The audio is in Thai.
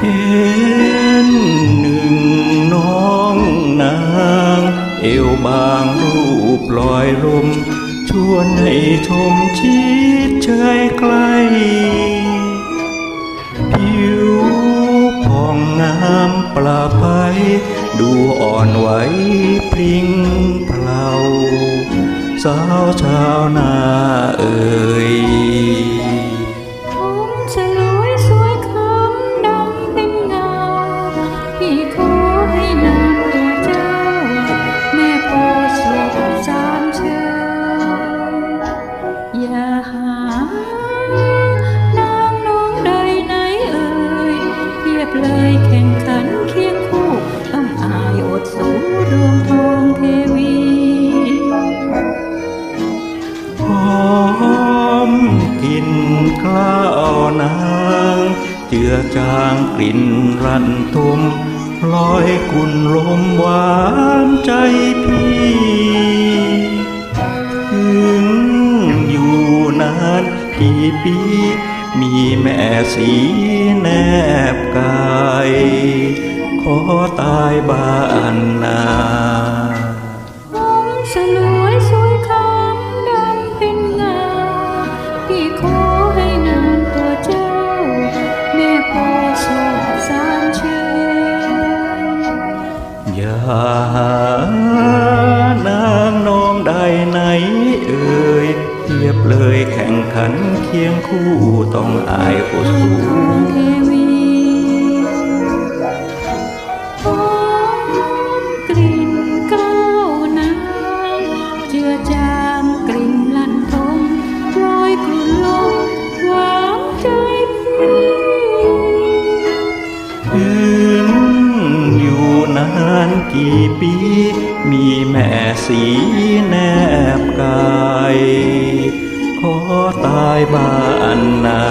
เห็นหนึ่งน้องนาง เอวบางรูปลอยลม ชวนให้ชมชีดเชยใกล้ผิวผ่องงามปลาไป ดูอ่อนไหวพริ้งเปล่าสาวชาวนา จางกลิ่นรันทุมลอยกุนลมหวานใจพี่ถึงอยู่นานกี่ปี มีแม่สีแนบกาย ขอตายบ้านนาผมสลวยสวยคำดำเป็นงาพี่ขอ อย่านางน้องใดไหนเอ่ยเทียบเลยแข่งขันเคียงคู่ต้องอายอดสู กี่ปี มีแม่สีแนบกาย ขอตายบ้านนา